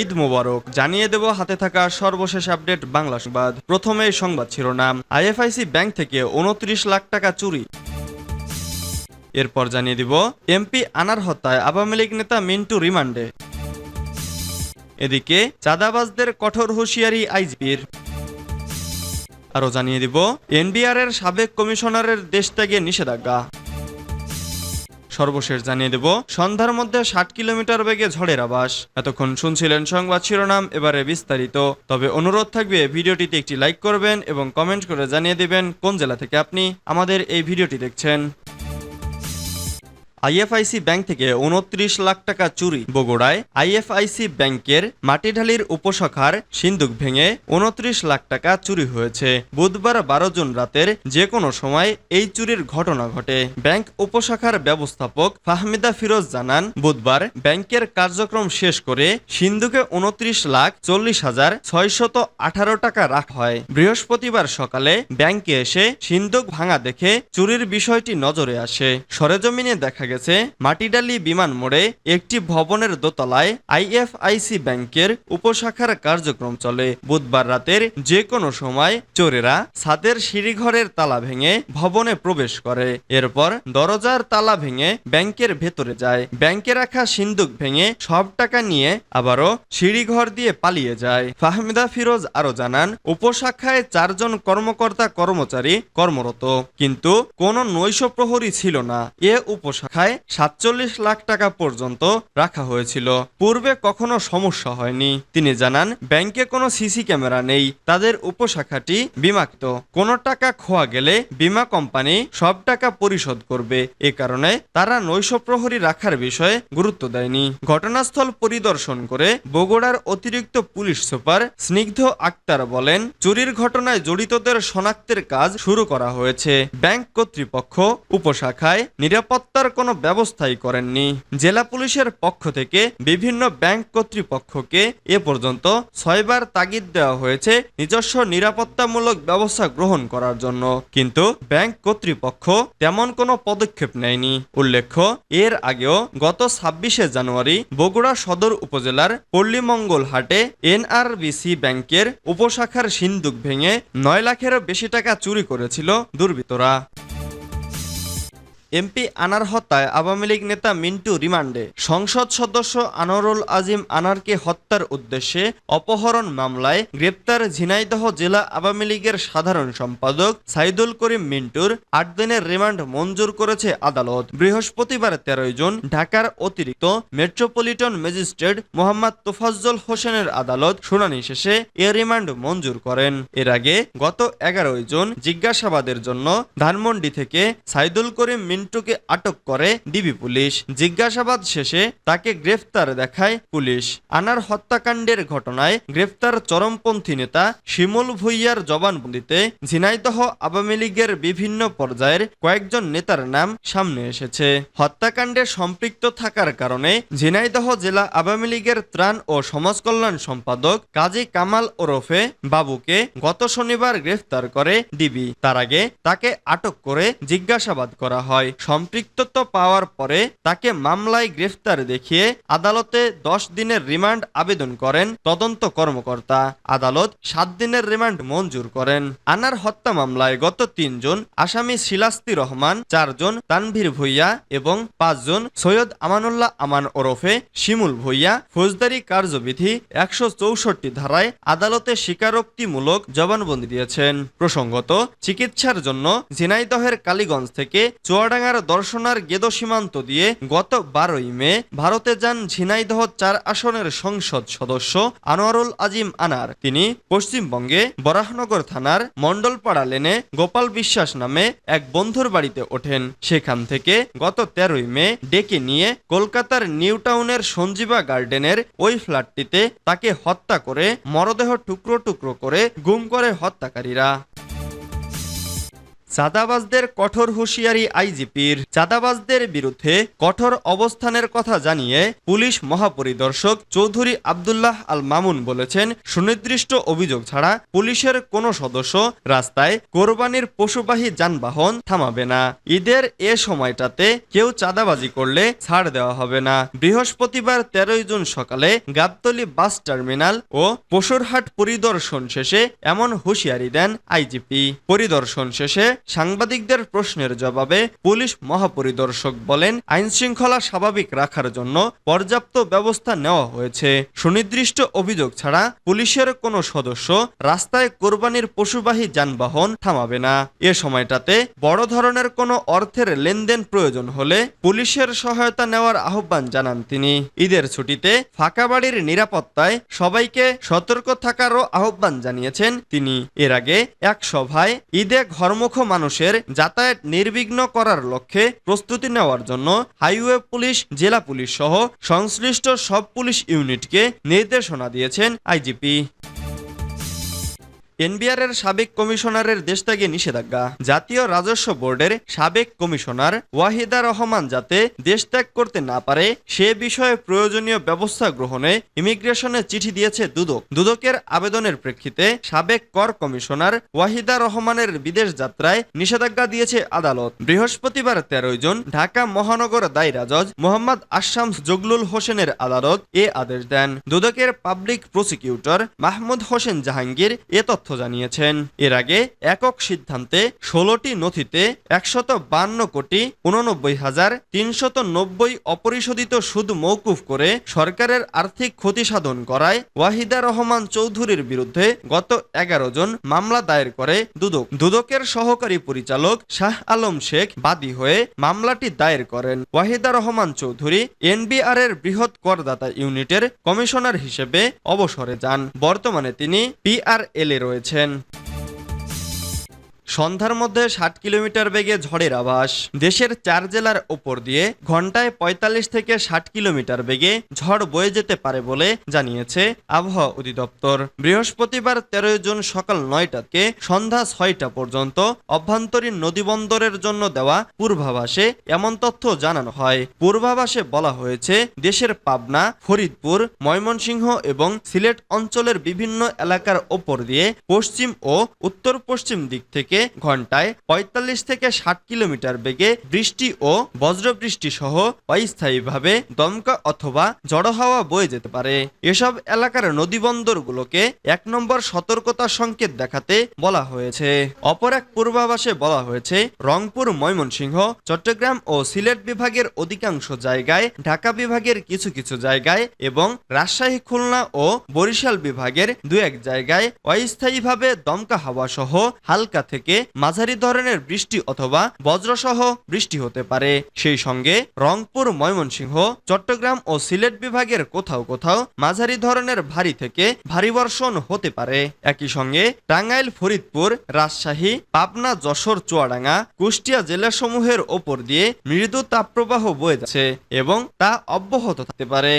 ঈদ মোবারক। জানিয়ে দেব হাতে থাকা সর্বশেষ আপডেট বাংলা সংবাদ। প্রথমে সংবাদ শিরোনাম। আইএফআইসি ব্যাংক থেকে উনত্রিশ লাখ টাকা চুরি। এরপর জানিয়ে দিব, এমপি আনার হত্যায় আওয়ামী লীগ নেতা মিন্টু রিমান্ডে। এদিকে, চাঁদাবাজদের কঠোর হুঁশিয়ারি আইজিপির। আরও জানিয়ে দিব এনবিআর এর সাবেক কমিশনারের দেশ ত্যাগে নিষেধাজ্ঞা। সর্বশেষ জানিয়ে দেব, সন্ধ্যার মধ্যে ষাট কিলোমিটার বেগে ঝড়ের আবাস এতক্ষণ শুনছিলেন সংবাদ শিরোনাম, এবারে বিস্তারিত। তবে অনুরোধ থাকবে, ভিডিওটিতে একটি লাইক করবেন এবং কমেন্ট করে জানিয়ে দেবেন কোন জেলা থেকে আপনি আমাদের এই ভিডিওটি দেখছেন। আইএফআইসি ব্যাংক থেকে উনত্রিশ লাখ টাকা চুরি। বগুড়ায় আইএফআইসি ব্যাংকের মাটিঢালির উপশাখার সিন্দুক ভেঙে উনত্রিশ লাখ টাকা চুরি হয়েছে। বুধবার বারো জুন রাতের যে কোনো সময় এই চুরির ঘটনা ঘটে। ব্যাংক উপশাখার ব্যবস্থাপক ফাহমিদা ফিরোজ জানান, বুধবার ব্যাংকের কার্যক্রম শেষ করে সিন্ধুকে উনত্রিশ লাখ চল্লিশ হাজার ছয়শত আঠারো টাকা রাখা হয়। বৃহস্পতিবার সকালে ব্যাংকে এসে সিন্ধুক ভাঙা দেখে চুরির বিষয়টি নজরে আসে। সরেজমিনে দেখা গেছে। মাটিডালি বিমান মোড়ে একটি ভবনের দোতলায় আইএফআইসি ব্যাংকের উপশাখার কার্যক্রম চলে। বুধবার রাতের যে কোনো সময় চোরেরা ছাদের সিঁড়িঘরের তালা ভেঙে ভবনে প্রবেশ করে। এরপর দরজার তালা ভেঙে ব্যাংকের ভেতরে যায়। ব্যাংকে রাখা সিন্দুক ভেঙে সব টাকা নিয়ে আবারও সিঁড়িঘর দিয়ে পালিয়ে যায়। ফাহমিদা ফিরোজ আরও জানান, উপশাখায় চারজন কর্মকর্তা কর্মচারী কর্মরত, কিন্তু কোনো নৈশ প্রহরী ছিল না। এ উপশাখায় সাতচল্লিশ লাখ টাকা পর্যন্ত রাখা হয়েছিল। পূর্বে কখনো সমস্যা হয়নি। তিনি জানান, ব্যাংকে কোনো সিসি ক্যামেরা নেই, তাদের উপশাখাটি বিমাক্ত। কোনো টাকা খোয়া গেলে বীমা কোম্পানি সব টাকা পরিশোধ করবে। এ কারণে তারা নৈশ প্রহরী রাখার বিষয়ে গুরুত্ব দেয়নি। ঘটনাস্থল পরিদর্শন করে বগুড়ার অতিরিক্ত পুলিশ সুপার স্নিগ্ধ আক্তার বলেন, চুরির ঘটনায় জড়িতদের শনাক্তের কাজ শুরু করা হয়েছে। ব্যাংক কর্তৃপক্ষ উপশাখায় নিরাপত্তার কোনো ব্যবস্থাই করেননি। জেলা পুলিশের পক্ষ থেকে বিভিন্ন ব্যাংক কর্তৃপক্ষকে এ পর্যন্ত ছয়বার তাগিদ দেওয়া হয়েছে নিজস্ব নিরাপত্তামূলক ব্যবস্থা গ্রহণ করার জন্য। কিন্তু ব্যাংক কর্তৃপক্ষ তেমন কোনো পদক্ষেপ নেয়নি। উল্লেখ্য, এর আগেও গত ছাব্বিশে জানুয়ারি বগুড়া সদর উপজেলার পল্লীমঙ্গল হাটে এনআরবিসি ব্যাংকের উপশাখার সিন্দুক ভেঙে নয় লাখেরও বেশি টাকা চুরি করেছিল দুর্বৃত্তরা। এমপি আনার হত্যায় আওয়ামী লীগ নেতা মিন্টু রিমান্ডে। সংসদ সদস্য আনোয়ারুল আজিম আনারকে হত্যার উদ্দেশ্যে অপহরণ মামলায় গ্রেপ্তার ঝিনাইদহ জেলা আওয়ামী লীগের সাধারণ সম্পাদক সাইদুল করিম মিন্টুর আট দিনের রিমান্ড মঞ্জুর করেছে আদালত। বৃহস্পতিবার তেরোই জুন ঢাকার অতিরিক্ত মেট্রোপলিটন ম্যাজিস্ট্রেট মোহাম্মদ তোফাজ্জল হোসেনের আদালত শুনানি শেষে এ রিমান্ড মঞ্জুর করেন। এর আগে গত এগারোই জুন জিজ্ঞাসাবাদের জন্য ধানমন্ডি থেকে সাইদুল করিম মিন্টুকে আটক করে ডিবি পুলিশ। জিজ্ঞাসাবাদ শেষে তাকে গ্রেফতার দেখায় পুলিশ। আনার হত্যাকাণ্ডের ঘটনায় গ্রেফতার চরমপন্থী নেতা শিমুল ভুইয়ার জবানবন্দিতে ঝিনাইদহ আওয়ামী লীগের বিভিন্ন পর্যায়ের কয়েকজন নেতার নাম সামনে এসেছে। হত্যাকাণ্ডে সম্পৃক্ত থাকার কারণে ঝিনাইদহ জেলা আওয়ামী লীগের ত্রাণ ও সমাজ কল্যাণ সম্পাদক কাজী কামাল ওরফে বাবুকে গত শনিবার গ্রেফতার করে ডিবি। তার আগে তাকে আটক করে জিজ্ঞাসাবাদ করা হয়। সম্পৃক্ততা পাওয়ার পরে তাকে মামলায় গ্রেফতার দেখিয়ে আদালতে দশ দিনের রিমান্ড আবেদন করেন তদন্ত কর্মকর্তা। আদালত সাত দিনের রিমান্ড মঞ্জুর করেন। আনার হত্যা মামলায় গত তিনজন আসামি শিলাস্তি রহমান চারজন তানভীর ভুইয়া এবং পাঁচজন সৈয়দ আমানুল্লাহ আমান ওরফে শিমুল ভুইয়া ফৌজদারি কার্যবিধি একশো চৌষট্টি ধারায় আদালতে স্বীকারোক্তিমূলক জবানবন্দি দিয়েছেন। প্রসঙ্গত, চিকিৎসার জন্য ঝিনাইদহের কালীগঞ্জ থেকে চুয়াডাঙ্গার দর্শনার গেদো সীমান্ত দিয়ে গত বারোই মে ভারতে যান ঝিনাইদহ চার আসনের সংসদ সদস্য আনোয়ারুল আজিম আনার। তিনি পশ্চিমবঙ্গে বরাহনগর থানার মন্ডলপাড়া লেনে গোপাল বিশ্বাস নামে এক বন্ধুর বাড়িতে ওঠেন। সেখান থেকে গত তেরোই মে ডেকে নিয়ে কলকাতার নিউ টাউনের সঞ্জীবা গার্ডেনের ওই ফ্ল্যাটটিতে তাকে হত্যা করে মরদেহ টুকরো টুকরো করে গুম করে হত্যাকারীরা। চাঁদাবাজদের কঠোর হুঁশিয়ারি আইজিপির চাঁদাবাজদের বিরুদ্ধে কঠোর অবস্থানের কথা জানিয়ে পুলিশ মহাপরিদর্শক চৌধুরী আবদুল্লাহ আল মামুন বলেছেন, সুনির্দিষ্ট অভিযোগ ছাড়া পুলিশের কোনো সদস্য রাস্তায় কোরবানির পশুবাহী যানবাহন থামাবে না। ঈদের এ সময়টাতে কেউ চাঁদাবাজি করলে ছাড় দেওয়া হবে না। বৃহস্পতিবার তেরোই জুন সকালে গাবতলী বাস টার্মিনাল ও পশুরহাট পরিদর্শন শেষে এমন হুঁশিয়ারি দেন আইজিপি। পরিদর্শন শেষে সাংবাদিকদের প্রশ্নের জবাবে পুলিশ মহাপরিদর্শক বলেন আইন শৃঙ্খলা স্বাভাবিক রাখার জন্য পর্যাপ্ত ব্যবস্থা নেওয়া হয়েছে। সুনির্দিষ্ট অভিযোগ ছাড়া পুলিশের কোনো সদস্য রাস্তায় কোরবানির পশুবাহী যানবাহন থামাবে না। এ সময়টাতে বড় ধরনের কোনো অর্থের লেনদেন প্রয়োজন হলে পুলিশের সহায়তা নেওয়ার আহ্বান জানান তিনি। ঈদের ছুটিতে ফাঁকা বাড়ির নিরাপত্তায় সবাইকে সতর্ক থাকারও আহ্বান জানিয়েছেন তিনি। এর আগে এক সভায় ঈদে ঘরমুখ মানুষের যাতায়াত নির্বিঘ্ন করার লক্ষ্যে প্রস্তুতি নেওয়ার জন্য হাইওয়ে পুলিশ, জেলা পুলিশ সহ সংশ্লিষ্ট সব পুলিশ ইউনিটকে নির্দেশনা দিয়েছেন আইজিপি। এনবিআরের সাবেক কমিশনারের দেশত্যাগে নিষেধাজ্ঞা। জাতীয় রাজস্ব বোর্ডের সাবেক কমিশনার ওয়াহিদা রহমান যাতে দেশত্যাগ করতে না পারে, সে বিষয়ে প্রয়োজনীয় ব্যবস্থা গ্রহণে ইমিগ্রেশনে চিঠি দিয়েছে দুদক। দুদকের আবেদনের প্রেক্ষিতে সাবেক কর কমিশনার ওয়াহিদা রহমানের বিদেশ যাত্রায় নিষেধাজ্ঞা দিয়েছে আদালত। বৃহস্পতিবার তেরোই জন ঢাকা মহানগর দায়রা জজ মোহাম্মদ আশামস জগলুল হোসেনের আদালত এ আদেশ দেন। দুদকের পাবলিক প্রসিকিউটর মাহমুদ হোসেন জাহাঙ্গীর এ তথ্য জানিয়েছেন। এর আগে একক সিদ্ধান্তে ষোলোটি নথিতে একশত বান্ন কোটি উননব্বই হাজার তিনশত নব্বই অপরিশোধিত সুদ মৌকুফ করে সরকারের আর্থিক ক্ষতি সাধন করায় ওয়াহিদা রহমান চৌধুরীর বিরুদ্ধে গত এগারো জন মামলা দায়ের করে দুদক। দুদকের সহকারী পরিচালক শাহ আলম শেখ বাদী হয়ে মামলাটি দায়ের করেন। ওয়াহিদা রহমান চৌধুরী এনবিআর এর বৃহৎ করদাতা ইউনিটের কমিশনার হিসেবে অবসরে যান। বর্তমানে তিনি পিআরএল এ রয়েছেন সন্ধ্যার মধ্যে ষাট কিলোমিটার বেগে ঝড়ের আভাস। দেশের চার জেলার ওপর দিয়ে ঘন্টায় ৪৫ থেকে ষাট কিলোমিটার বেগে ঝড় বয়ে যেতে পারে বলে জানিয়েছে আবহাওয়া অধিদপ্তর। বৃহস্পতিবার তেরোই জুন সকাল নয়টাকে সন্ধ্যা ছয়টা পর্যন্ত অভ্যন্তরীণ নদীবন্দরের জন্য দেওয়া পূর্বাভাসে এমন তথ্য জানানো হয়। পূর্বাভাসে বলা হয়েছে, দেশের পাবনা, ফরিদপুর, ময়মনসিংহ এবং সিলেট অঞ্চলের বিভিন্ন এলাকার ওপর দিয়ে পশ্চিম ও উত্তর পশ্চিম দিক থেকে ঘন্টায় ৪৫ থেকে ষাট কিলোমিটার বেগে বৃষ্টি ও বজ্রবৃষ্টি সহ অস্থায়ীভাবে দমকা অথবা জড়ো হাওয়া বয়ে যেতে পারে। এসব এলাকার নদীবন্দরগুলোকে এক নম্বর সতর্কতা সংকেত দেখাতে বলা হয়েছে। অপর এক পূর্বাভাসে বলা হয়েছে, রংপুর, ময়মনসিংহ, চট্টগ্রাম ও সিলেট বিভাগের অধিকাংশ জায়গায়, ঢাকা বিভাগের কিছু কিছু জায়গায় এবং রাজশাহী, খুলনা ও বরিশাল বিভাগের দু এক জায়গায় অস্থায়ীভাবে দমকা হাওয়া সহ হালকা থেকে মাঝারি ধরনের বৃষ্টি অথবা বজ্রসহ বৃষ্টি হতে পারে। সেই সঙ্গে রংপুর, ময়মনসিংহ, চট্টগ্রাম ও সিলেট বিভাগের কোথাও কোথাও মাঝারি ধরনের ভারী থেকে ভারী বর্ষণ হতে পারে। একই সঙ্গে টাঙ্গাইল, ফরিদপুর, রাজশাহী, পাবনা, যশোর, চুয়াডাঙ্গা, কুষ্টিয়া জেলাসমূহের ওপর দিয়ে মৃদু তাপপ্রবাহ বয়ে যাচ্ছে এবং তা অব্যাহত থাকতে পারে।